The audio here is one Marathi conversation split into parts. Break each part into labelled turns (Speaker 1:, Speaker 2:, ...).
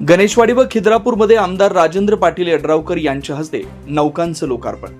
Speaker 1: गणेशवाडी व खिद्रापूरमध्ये आमदार राजेंद्र पाटील यड्रावकर यांच्या हस्ते नौकांचं लोकार्पण.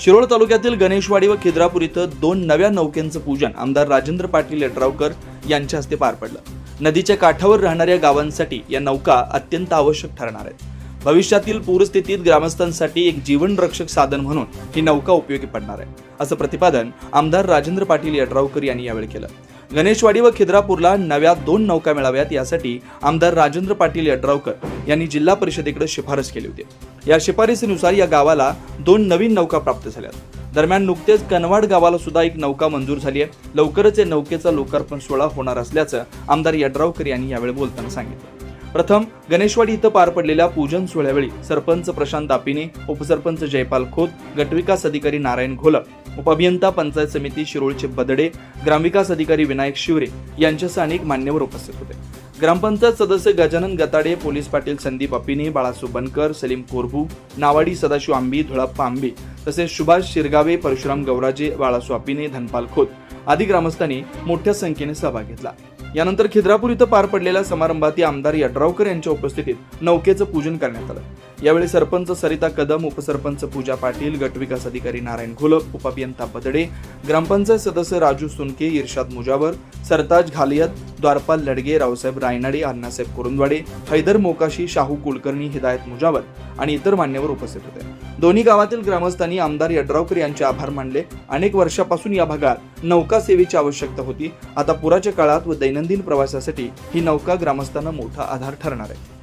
Speaker 1: शिरोळ तालुक्यातील गणेशवाडी व खिद्रापूर इथं दोन नव्या नौकेंचं पूजन आमदार राजेंद्र पाटील यड्रावकर यांच्या हस्ते पार पडलं. नदीच्या काठावर राहणाऱ्या गावांसाठी या नौका अत्यंत आवश्यक ठरणार आहेत. भविष्यातील पूरस्थितीत ग्रामस्थांसाठी एक जीवनरक्षक साधन म्हणून ही नौका उपयोगी पडणार आहे असं प्रतिपादन आमदार राजेंद्र पाटील यड्रावकर यांनी यावेळी केलं. गणेशवाडी व खिद्रापूरला नव्या दोन नौका मिळाव्यात यासाठी आमदार राजेंद्र पाटील यड्रावकर यांनी जिल्हा परिषदेकडे शिफारस केली होती. या शिफारसीनुसार या गावाला दोन नवीन नौका प्राप्त झाल्यात. दरम्यान नुकतेच कनवाड गावाला सुद्धा एक नौका मंजूर झाली आहे लवकरच या नौकेचा लोकार्पण सोहळा होणार असल्याचं आमदार यड्रावकर यांनी यावेळी बोलताना सांगितलं. प्रथम गणेशवाडी इथं पार पडलेल्या पूजन सोहळ्यावेळी सरपंच प्रशांत दापिने उपसरपंच जयपाल खोत गटविकास अधिकारी नारायण घोलप उपअभियंता पंचायत समिती शिरोळचे बदडे ग्रामविकास अधिकारी विनायक शिवरे यांच्यासह अनेक मान्यवर उपस्थित होते. ग्रामपंचायत सदस्य गजानन गताडे पोलीस पाटील संदीप अपिने बाळासू बनकर सलीम कोरभू नावाडी सदाशिव आंबी धुळाप्पा आंबे तसेच सुभाष शिरगावे परशुराम गौराजे बाळासू अपिने धनपाल खोत आदी ग्रामस्थांनी मोठ्या संख्येने सहभाग घेतला. यानंतर खिद्रापूर इथं पार पडलेल्या समारंभात आमदार यड्रावकर यांच्या उपस्थितीत नौकेचं पूजन करण्यात आलं. यावेळी सरपंच सरिता कदम उपसरपंच पूजा पाटील गटविकास अधिकारी नारायण घोलप उपअभियंता बदडे ग्रामपंचायत सदस्य राजू सुनके इर्शाद मुजावर सरताज घालियत द्वारपाल लडगे रावसाहेब रायनाडे अण्णासाहेब कुरुंदवाडे हैदर मोकाशी शाहू कुलकर्णी हिदायत मुजावर आणि इतर मान्यवर उपस्थित होते. दोन्ही गावातील ग्रामस्थांनी आमदार यड्रावकर यांचे आभार मानले. अनेक वर्षापासून या भागात नौका सेवेची आवश्यकता होती. आता पुराच्या काळात व दैनंदिन प्रवासासाठी ही नौका ग्रामस्थांना मोठा आधार ठरणार आहे.